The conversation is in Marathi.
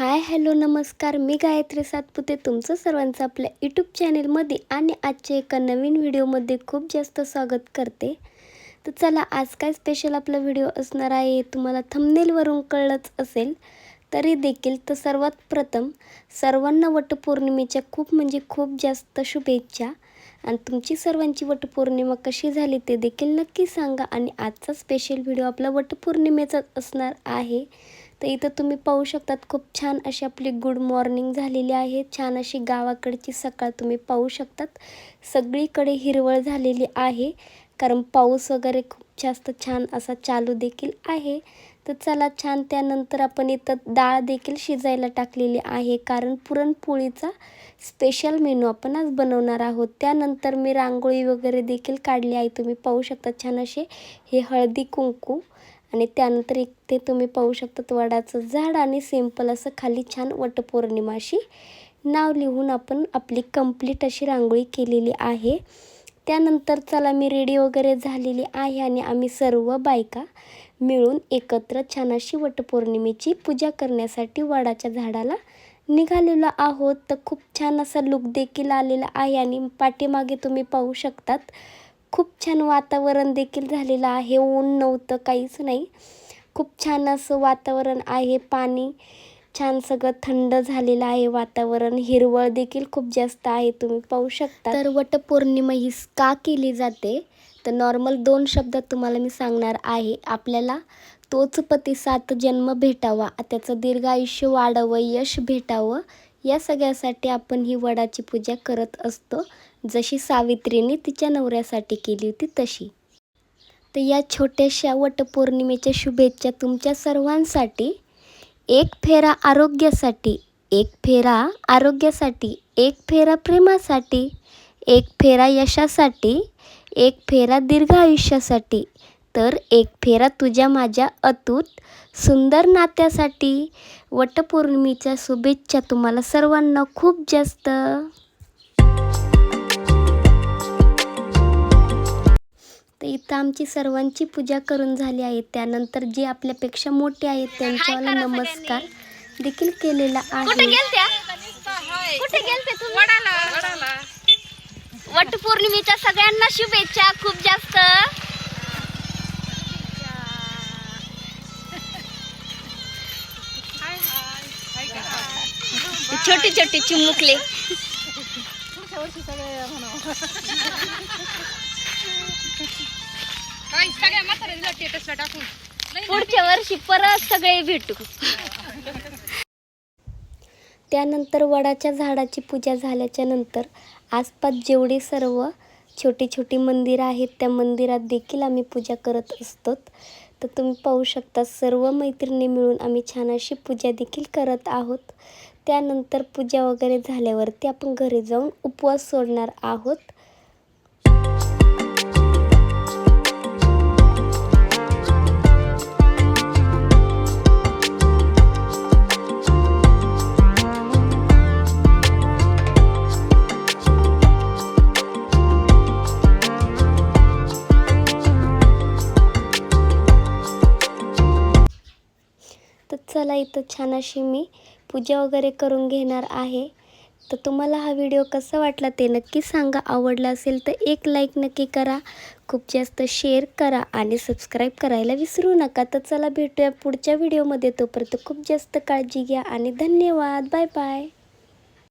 हाय हॅलो नमस्कार. मी गायत्री सातपुते. तुमचं सर्वांचं आपल्या यूट्यूब चॅनेलमध्ये आणि आजच्या एका नवीन व्हिडिओमध्ये खूप जास्त स्वागत करते. तर चला आज काय स्पेशल आपला व्हिडिओ असणार आहे हे तुम्हाला थंबनेलवरून कळलंच असेल. तरी देखील तर सर्वात प्रथम सर्वांना वटपौर्णिमेच्या खूप म्हणजे खूप जास्त शुभेच्छा. आणि तुमची सर्वांची वटपौर्णिमा कशी झाली ते देखील नक्की सांगा. आणि आजचा स्पेशल व्हिडिओ आपला वटपौर्णिमेचाच असणार आहे. तर इथं तुम्ही पाहू शकतात खूप छान अशी आपली गुड मॉर्निंग झालेली आहे. छान अशी गावाकडची सकाळ तुम्ही पाहू शकतात. सगळीकडे हिरवळ झालेली आहे. कारण पाऊस वगैरे खूप जास्त छान असा चालू देखील आहे. तर चला छान त्यानंतर आपण इथं डाळ देखील शिजायला टाकलेली आहे. कारण पुरणपोळीचा स्पेशल मेनू आपण आज बनवणार आहोत. त्यानंतर मी रांगोळी वगैरे देखील काढली आहे. तुम्ही पाहू शकता छान असे हे हळदी कुंकू आणि त्यानंतर एक ते तुम्ही पाहू शकतात वडाचं झाड आणि सिंपल असं खाली छान वटपौर्णिमाशी नाव लिहून आपण आपली कंप्लीट अशी रांगोळी केलेली आहे. त्यानंतर चला मी रेडी वगैरे झालेली आहे आणि आम्ही सर्व बायका मिळून एकत्र छान अशी वटपौर्णिमेची पूजा करण्यासाठी वडाच्या झाडाला निघालेलो आहोत. तर खूप छान असा लुक देखील आलेला आहे आणि पाठीमागे तुम्ही पाहू शकतात खूप छान वातावरण देखील झालेलं आहे. ऊन नव्हतं काहीच नाही. खूप छान असं वातावरण आहे. पाणी छान सगळं थंड झालेलं आहे वातावरण. हिरवळ देखील खूप जास्त आहे तुम्ही पाहू शकता. तर वटपौर्णिमा ही का केली जाते? तर नॉर्मल दोन शब्दात तुम्हाला मी सांगणार आहे. आपल्याला तोच पतीसात जन्म भेटावा त्याचं दीर्घ आयुष्य वाढावं यश भेटावं या सगळ्यासाठी आपण ही वडाची पूजा करत असतो. जशी सावित्रीने तिच्या नवऱ्यासाठी केली होती तशी. तर या छोट्याशा वटपौर्णिमेच्या शुभेच्छा तुमच्या सर्वांसाठी. एक फेरा आरोग्यासाठी एक फेरा आरोग्यासाठी एक फेरा प्रेमासाठी एक फेरा यशासाठी एक फेरा दीर्घ आयुष्यासाठी तर एक फेरा तुझ्या माझ्या अतूट सुंदर नात्यासाठी. वटपौर्णिमेच्या शुभेच्छा तुम्हाला सर्वांना खूप जास्त. तर इथं आमची सर्वांची पूजा करून झाली आहे. त्यानंतर जे आपल्यापेक्षा मोठे आहेत त्यांच्यावाला नमस्कार देखील केलेला आहे. गेलत्या? कुठे गेलते तुम्ही? वट पौर्णिमेच्या सगळ्यांना शुभेच्छा खूप जास्त. छोटे छोटे चिमुकले. पुढच्या वर्षी परत सगळे भेटू. त्यानंतर वडाच्या झाडाची पूजा झाल्याच्यानंतर आसपास जेवढे सर्व छोटी छोटी मंदिरं आहेत त्या मंदिरात देखील आम्ही पूजा करत असतो. तर तुम्ही पाहू शकता सर्व मैत्रिणी मिळून आम्ही छान अशी पूजा देखील करत आहोत. त्यानंतर पूजा वगैरे झाल्यावरती आपण घरी जाऊन उपवास सोडणार आहोत. चला इथं छान अशी मी पूजा वगैरे करून घेणार आहे. तर तुम्हाला हा व्हिडिओ कसा वाटला ते नक्की सांगा. आवडला असेल तर एक लाईक नक्की करा. खूप जास्त शेअर करा आणि सबस्क्राईब करायला विसरू नका. तर चला भेटूया पुढच्या व्हिडिओमध्ये तोपर्यंत खूप जास्त काळजी घ्या आणि धन्यवाद. Bye bye